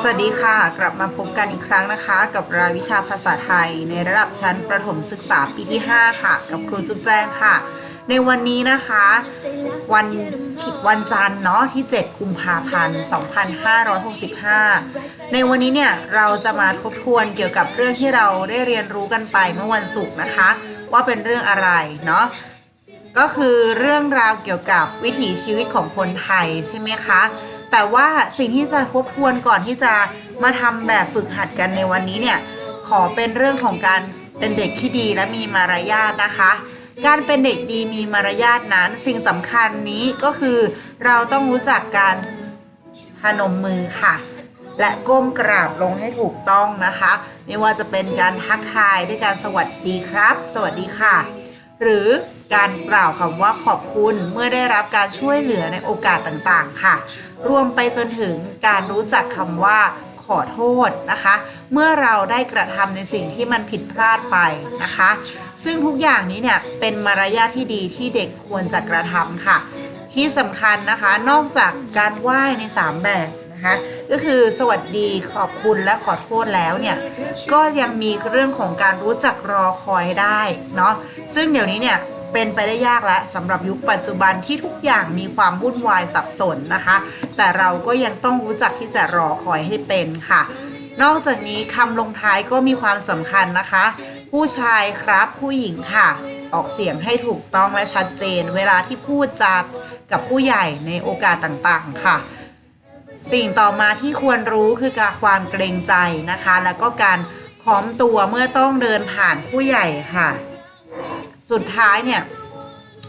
สวัสดีค่ะ กลับมาพบกันอีกครั้งนะคะ กับรายวิชาภาษาไทย ในระดับชั้นประถมศึกษาปีที่ 5 ค่ะ กับครูจุ๊บแจ้งค่ะ ในวันนี้นะคะ วันวันจันทร์เนาะที่ 7 กุมภาพันธ์ 2565 ในวันนี้เนี่ย เราจะมาทบทวนเกี่ยวกับเรื่องที่เราได้เรียนรู้กันไปเมื่อวันศุกร์นะคะ ว่าเป็นเรื่องอะไรเนาะ ก็คือเรื่องราวเกี่ยวกับวิถีชีวิตของคนไทยใช่ไหมคะ แต่ว่าสิ่งที่จะทบทวนก่อนที่จะมาทำแบบฝึกหัดกันในวันนี้เนี่ย ขอเป็นเรื่องของการเป็นเด็กที่ดีและมีมารยาทนะคะ การเป็นเด็กดีมีมารยาทนั้น สิ่งสำคัญนี้ก็คือ เราต้องรู้จักการพนมมือค่ะ และก้มกราบลงให้ถูกต้องนะคะ ไม่ว่าจะเป็นการทักทายด้วยการสวัสดีครับ สวัสดีค่ะ หรือการกล่าวคำว่าขอบคุณเมื่อได้รับการช่วยเหลือในโอกาสต่างๆ ค่ะ รวมไปจนถึงการรู้จักคำว่าขอโทษนะคะ เมื่อเราได้กระทำในสิ่งที่มันผิดพลาดไปนะคะ ซึ่งทุกอย่างนี้เนี่ยเป็นมารยาทที่ดีที่เด็กควรจะกระทำค่ะ ที่สำคัญนะคะ นอกจากการไหว้ใน 3 แบบ นะคะก็คือสวัสดีขอบคุณและขอโทษแล้วเนี่ยก็ยังมีเรื่องของการรู้จักรอคอยได้เนาะซึ่งเดี๋ยวนี้เนี่ยเป็นไปได้ยากแล้วสำหรับยุคปัจจุบันที่ทุกอย่างมีความวุ่นวายสับสนนะคะ แต่เราก็ยังต้องรู้จักที่จะรอคอยให้เป็นค่ะ นอกจากนี้คำลงท้ายก็มีความสำคัญนะคะ ผู้ชายครับผู้หญิงค่ะ ออกเสียงให้ถูกต้องและชัดเจน เวลาที่พูดจากับผู้ใหญ่ในโอกาสต่างๆ ค่ะ สิ่งต่อมาที่ควรรู้คือการความเกรงใจนะคะ แล้วก็การค้อมตัวเมื่อต้องเดินผ่านผู้ใหญ่ค่ะ สุดท้ายเนี่ย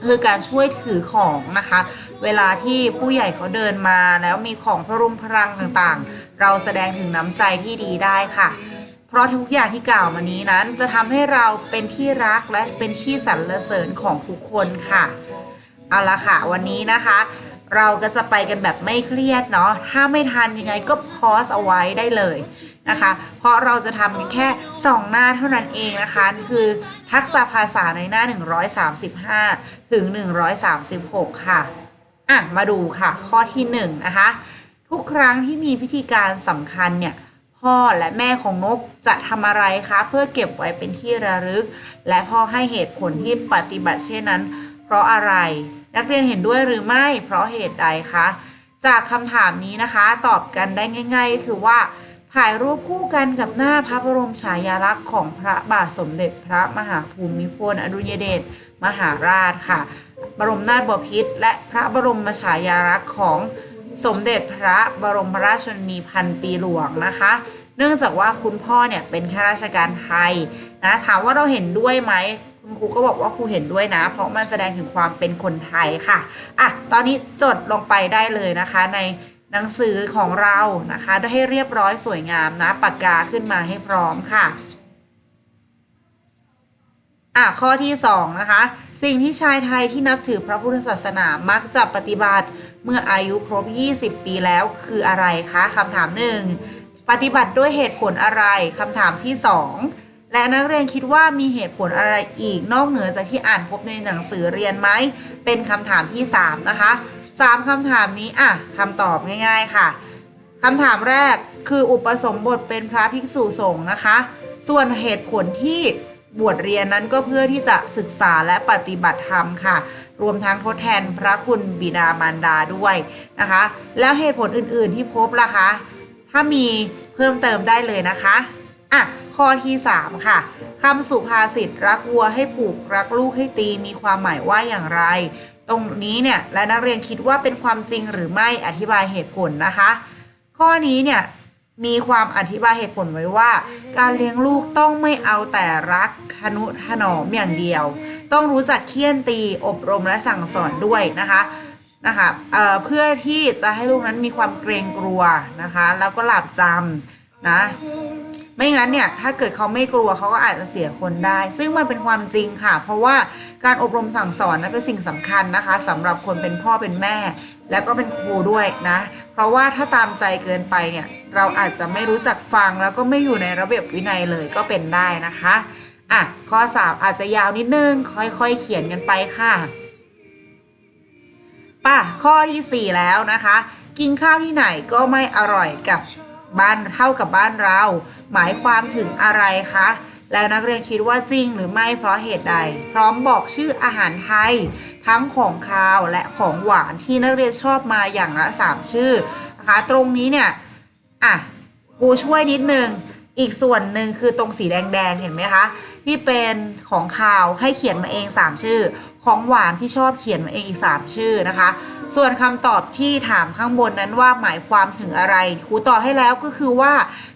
คือการช่วยถือของนะคะ เวลาที่ผู้ใหญ่เขาเดินมาแล้วมีของพรุงพรังต่างๆ เราแสดงถึงน้ำใจที่ดีได้ค่ะ เพราะทุกอย่างที่กล่าวมานี้นั้น จะทำให้เราเป็นที่รักและเป็นที่สรรเสริญของทุกคนค่ะ เอาละค่ะ วันนี้นะคะ เราก็จะไปกันแบบไม่เครียดเนาะ ถ้าไม่ทันยังไงก็พอสเอาไว้ได้เลยนะคะ เพราะเราจะทำกันแค่ 2 หน้าเท่านั้นเองนะคะ คือทักษะภาษาในหน้า 135 ถึง 136 ค่ะ อะ มาดูค่ะ ข้อที่1นะคะ ทุกครั้งที่มีพิธีการสำคัญเนี่ย พ่อและแม่ของนกจะทำอะไรคะ เพื่อเก็บไว้เป็นที่ระลึก และพ่อให้เหตุผลที่ปฏิบัติเช่นนั้น เพราะอะไร นักเรียนเห็นด้วยหรือไม่เพราะเหตุใดคะ จากคำถามนี้นะคะ ตอบกันได้ง่าย ๆ คือว่า ถ่ายรูปคู่กันกับหน้าพระบรมฉายาลักษณ์ของพระบาทสมเด็จพระมหาภูมิพลอดุลยเดชมหาราชค่ะ บรมนาถบพิตรและพระบรมฉายาลักษณ์ของสมเด็จพระบรมราชชนนีพันปีหลวงนะคะ เนื่องจากว่าคุณพ่อเนี่ยเป็นข้าราชการไทยนะถามว่าเราเห็นด้วยไหม คุณครูก็บอกว่าครูเห็นด้วยนะ เพราะมันแสดงถึงความเป็นคนไทยค่ะอะตอนนี้จดลงไปได้เลยนะคะในหนังสือของเรานะคะได้ให้เรียบร้อยสวยงามนะปากกาขึ้นมาให้พร้อมค่ะอะข้อที่2นะคะสิ่งที่ชายไทยที่นับถือพระพุทธศาสนามักจะปฏิบัติเมื่ออายุครบ 20 ปีแล้วคืออะไรคะคำถามหนึ่งปฏิบัติด้วยเหตุผลอะไรคำถามที่ 2 และนักเรียนคิดว่ามีเหตุผลอะไรอีกนอกเหนือจากที่อ่านพบในหนังสือเรียนไหม เป็นคำถามที่ 3 นะคะ 3คำถามนี้อะคำตอบง่าย ๆค่ะคำถามแรกคืออุปสมบทเป็นพระภิกษุสงฆ์นะคะ ส่วนเหตุผลที่บวชเรียนนั้นก็เพื่อที่จะศึกษาและปฏิบัติธรรมค่ะ รวมทั้งทดแทนพระคุณบิดามารดาด้วยนะคะ แล้วเหตุผลอื่นๆที่พบล่ะคะ ถ้ามีเพิ่มเติมได้เลยนะคะ อะข้อที่ 3 ค่ะคำสุภาษิตรักวัวให้ผูกรักลูกให้ตีมีความหมายว่าอย่างไร ตรงนี้เนี่ยและนักเรียนคิดว่าเป็นความจริงหรือไม่อธิบายเหตุผลนะคะ ข้อนี้เนี่ยมีความอธิบายเหตุผลไว้ว่า การเลี้ยงลูกต้องไม่เอาแต่รักทนุถนอมอย่างเดียว ต้องรู้จักเคี่ยนตีอบรมและสั่งสอนด้วยนะคะนะคะเเพื่อที่จะให้ลูกนั้นมีความเกรงกลัวนะคะ แล้วก็หลับจำนะ ไม่งั้นเนี่ยถ้าเกิดเขาไม่กลัวเขาก็อาจจะเสียคนได้ ซึ่งมันเป็นความจริงค่ะ เพราะว่าการอบรมสั่งสอนนั้นเป็นสิ่งสำคัญนะคะสำหรับคนเป็นพ่อเป็นแม่ แล้วก็เป็นครูด้วยนะ เพราะว่าถ้าตามใจเกินไปเนี่ยเราอาจจะไม่รู้จักฟังแล้วก็ไม่อยู่ในระเบียบวินัยเลยก็เป็นได้นะคะอะข้อ 3 อาจจะยาวนิดนึง ค่อยๆ เขียนกันไปค่ะป่ะข้อที่ 4 แล้วนะคะ กินข้าวที่ไหนก็ไม่อร่อยกับ บ้านเท่ากับบ้านเรา หมายความถึงอะไรคะ แล้วนักเรียนคิดว่าจริงหรือไม่เพราะเหตุใด พร้อมบอกชื่ออาหารไทย ทั้งของคาวและของหวานที่นักเรียนชอบมาอย่างละสามชื่อนะคะตรงนี้เนี่ยอะกูช่วยนิดนึง อีกส่วนหนึ่งคือตรงสีแดงๆเห็นไหมคะ ที่เป็นของคาวให้เขียนมาเอง 3 ชื่อ ของหวานที่ชอบเขียนมาเองอีก 3 ชื่อนะคะ ส่วนคำตอบที่ถามข้างบนนั้นว่าหมายความถึงอะไรครูตอบให้แล้วก็คือว่า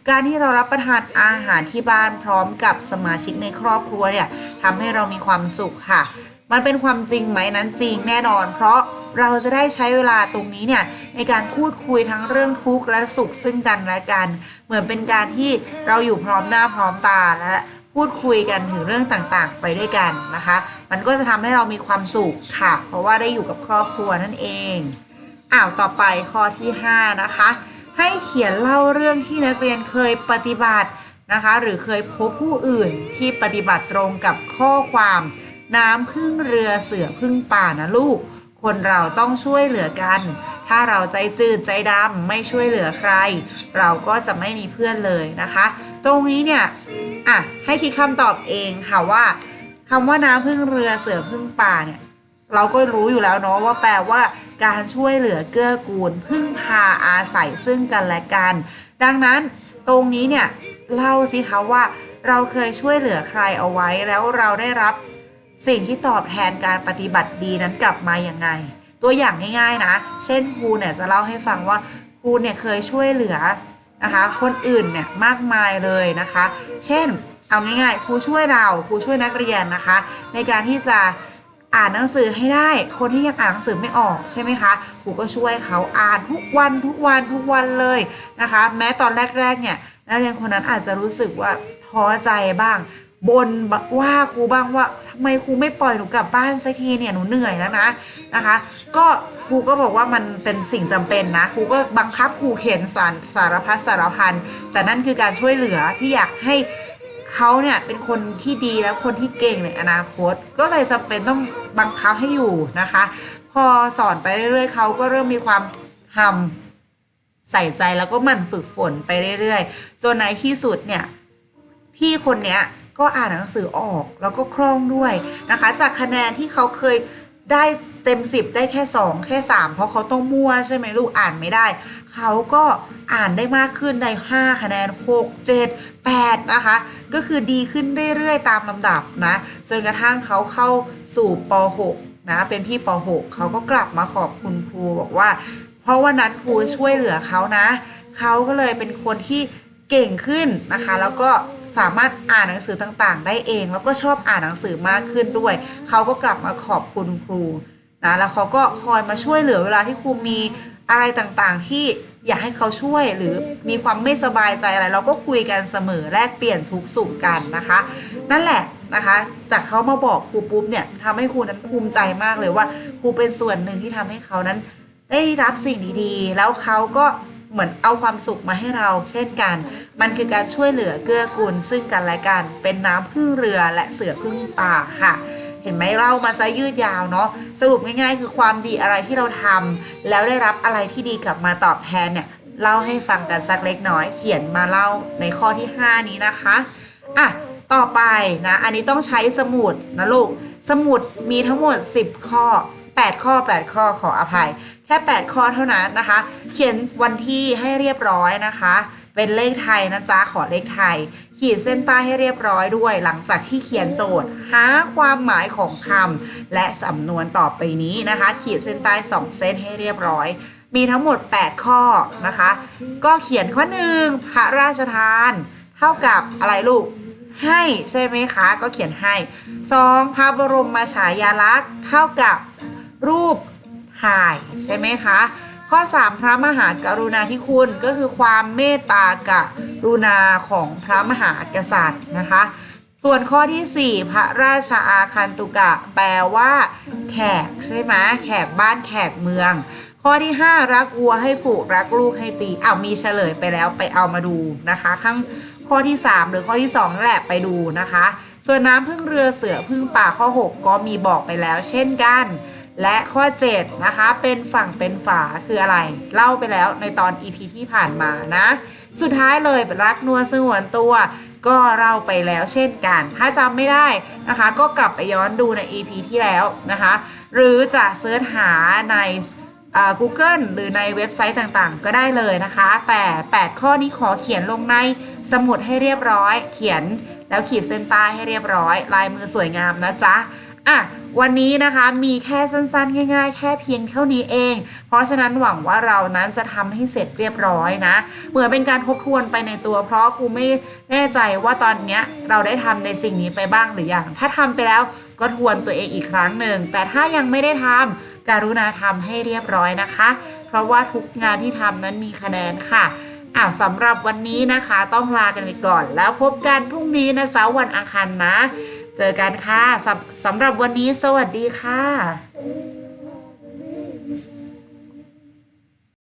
การที่เรารับประทานอาหารที่บ้านพร้อมกับสมาชิกในครอบครัวเนี่ยทำให้เรามีความสุขค่ะ มันเป็นความจริงไหมนั้นจริงแน่นอน เพราะเราจะได้ใช้เวลาตรงนี้เนี่ยในการพูดคุยทั้งเรื่องทุกข์และสุขซึ่งกันและกัน เหมือนเป็นการที่เราอยู่พร้อมหน้าพร้อมตาและพูดคุยกันถึงเรื่องต่างๆ ไปด้วยกันนะคะ มันก็จะทำให้เรามีความสุขค่ะ เพราะว่าได้อยู่กับครอบครัวนั่นเองอ้าวต่อไปข้อที่ 5 นะคะ ให้เขียนเล่าเรื่องที่นักเรียนเคยปฏิบัตินะคะ หรือเคยพบผู้อื่นที่ปฏิบัติตรงกับข้อความ น้ำพึ่งเรือเสือพึ่งป่านะลูก คนเราต้องช่วยเหลือกัน ถ้าเราใจจืดใจดำไม่ช่วยเหลือใคร เราก็จะไม่มีเพื่อนเลยนะคะ ตรงนี้เนี่ยอะให้คิดคำตอบเองค่ะว่าคำว่าน้ำพึ่งเรือเสือพึ่งป่าเนี่ยเราก็รู้อยู่แล้วเนาะว่าแปลว่าการช่วยเหลือเกื้อกูล พึ่งพาอาศัยซึ่งกันและกัน ดังนั้นตรงนี้เนี่ยเล่าสิคะว่าเราเคยช่วยเหลือใครเอาไว้แล้วเราได้รับ สิ่งที่ตอบแทนการปฏิบัติดีนั้นกลับมาอย่างไง ตัวอย่างง่าย ๆ นะ เช่นครูเนี่ยจะเล่าให้ฟังว่าครูเนี่ยเคยช่วยเหลือนะคะคนอื่นเนี่ยมากมายเลยนะคะ เช่นเอาง่ายๆครูช่วยเราครูช่วยนักเรียนนะคะ ในการที่จะอ่านหนังสือให้ได้ คนที่ยังอ่านหนังสือไม่ออกใช่ไหมคะครูก็ช่วยเขาอ่านทุกวันทุกวันทุกวันเลยนะคะ แม้ตอนแรกๆเนี่ยนักเรียนคนนั้นอาจจะรู้สึกว่าท้อใจบ้าง บนว่าครูบ้างว่าทำไมครูไม่ปล่อยหนูกลับบ้านสักทีเนี่ยหนูเหนื่อยแล้วนะนะคะ ก็ครูก็บอกว่ามันเป็นสิ่งจำเป็นนะครูก็บังคับครูเขียนสารสารพัดสารพันแต่นั่นคือการช่วยเหลือที่อยากให้เขาเนี่ยเป็นคนที่ดีแล้วคนที่เก่งในอนาคต ก็เลยจำเป็นต้องบังคับให้อยู่นะคะ พอสอนไปเรื่อยๆเขาก็เริ่มมีความทำใส่ใจแล้วก็มันฝึกฝนไปเรื่อยๆจนในที่สุดเนี่ยพี่คนเนี้ย ก็อ่านหนังสือออกแล้วก็คล่องด้วยนะคะ จากคะแนนที่เขาเคยได้เต็ม 10 ได้แค่ 2 แค่ 3 เพราะเขาต้องมั่วใช่ไหมลูกอ่านไม่ได้ เขาก็อ่านได้มากขึ้นได้5คะแนน 6 7 8 นะคะ ก็คือดีขึ้นเรื่อยๆ ตามลำดับนะจนกระทั่งเขาเข้าสู่ป .6 นะเป็นพี่ป .6 เขาก็กลับมาขอบคุณครูบอกว่า เพราะวันนั้นครูช่วยเหลือเขานะ เขาก็เลยเป็นคนที่เก่งขึ้นนะคะ แล้วก็ สามารถอ่านหนังสือต่างๆ ได้เอง แล้วก็ชอบอ่านหนังสือมากขึ้นด้วย เขาก็กลับมาขอบคุณครูนะแล้วเขาก็คอยมาช่วยเหลือเวลาที่ครูมีอะไรต่างๆ ที่อยากให้เขาช่วยหรือมีความไม่สบายใจอะไร เราก็คุยกันเสมอแลกเปลี่ยนทุกสุขกันนะคะ นั่นแหละนะคะ จากเขามาบอกครูปุ๊บเนี่ยทำให้ครูนั้นภูมิใจมากเลยว่าครูเป็นส่วนหนึ่งที่ทำให้เขานั้น ได้รับสิ่งดีๆ แล้วเขาก็ เหมือนเอาความสุขมาให้เราเช่นกัน มันคือการช่วยเหลือเกื้อกูลซึ่งกันและกัน เป็นน้ำพึ่งเรือและเสือพึ่งป่าค่ะเห็นไหมเล่ามาซะยืดยาวเนาะสรุปง่ายๆ คือความดีอะไรที่เราทำแล้วได้รับอะไรที่ดีกลับมาตอบแทนเนี่ยเล่าให้ฟังกันสักเล็กน้อย เขียนมาเล่าในข้อที่ 5 นี้นะคะอะต่อไปนะ อันนี้ต้องใช้สมุดนะลูก สมุดมีทั้งหมด 10 ข้อ 8 ข้อ 8 ข้อขออภัย แค่ 8 ข้อเท่านั้นนะคะ เขียนวันที่ให้เรียบร้อยนะคะ เป็นเลขไทยนะจ๊ะขอเลขไทย ขีดเส้นใต้ให้เรียบร้อยด้วย หลังจากที่เขียนโจทย์ หาความหมายของคำและสำนวนต่อไปนี้นะคะ ขีดเส้นใต้ 2 เส้นให้เรียบร้อยมีทั้งหมด 8 ข้อนะคะ ก็เขียนข้อหนึ่งพระราชทาน เท่ากับอะไรลูก ให้ใช่ไหมคะ ก็เขียนให้ 2. พระบรมฉายาลักษณ์ เท่ากับ รูปถ่ายใช่ไหมคะ ข้อ 3 พระมหากรุณาธิคุณก็คือความเมตตากรุณาของพระมหากษัตริย์นะคะ ส่วนข้อทีสี่4 พระราชอาคันตุกะ แปลว่า แขกใช่ไหมแขกบ้านแขกเมือง ข้อที่ 5 รักวัวให้ผูกรักลูกให้ตีเอามีเฉลยไปแล้วไปเอามาดูนะคะข้างข้อที่ 3 หรือข้อที่2นั่นแหละไปดูนะคะ ส่วนน้ำพึ่งเรือเสือพึ่งป่าข้อ 6 ก็มีบอกไปแล้ว เช่นกัน และข้อ 7 นะคะ เป็นฝั่งเป็นฝาคืออะไร เล่าไปแล้วในตอน EP ที่ผ่านมานะ สุดท้ายเลยรักนวลสงวนตัว ก็เล่าไปแล้วเช่นกัน ถ้าจำไม่ได้นะคะ ก็กลับไปย้อนดูใน EP ที่แล้วนะคะ หรือจะเซิร์ชหาในอ่า Google หรือในเว็บไซต์ต่างๆ ก็ได้เลยนะคะ แต่ 8 ข้อนี้ขอเขียนลงในสมุดให้เรียบร้อย เขียนแล้วขีดเส้นใต้ให้เรียบร้อย ลายมือสวยงามนะจ๊ะ อะวันนี้นะคะมีแค่สั้น ๆ ง่าย ๆ แค่เพียงเท่านี้เอง เพราะฉะนั้นหวังว่าเรานั้นจะทำให้เสร็จเรียบร้อยนะ เหมือนเป็นการทบทวนไปในตัวเพราะครูไม่แน่ใจว่าตอนเนี้ยเราได้ทำในสิ่งนี้ไปบ้างหรือยัง ถ้าทำไปแล้วก็ทวนตัวเองอีกครั้งหนึ่ง แต่ถ้ายังไม่ได้ทำการุณาทำให้เรียบร้อยนะคะ เพราะว่าทุกงานที่ทำนั้นมีคะแนนค่ะอ้าวสำหรับวันนี้นะคะต้องลากันไปก่อน แล้วพบกันพรุ่งนี้นะจ๊ะวันอังคารนะ เจอกันค่ะสำสำหรับวันนี้สวัสดีค่ะ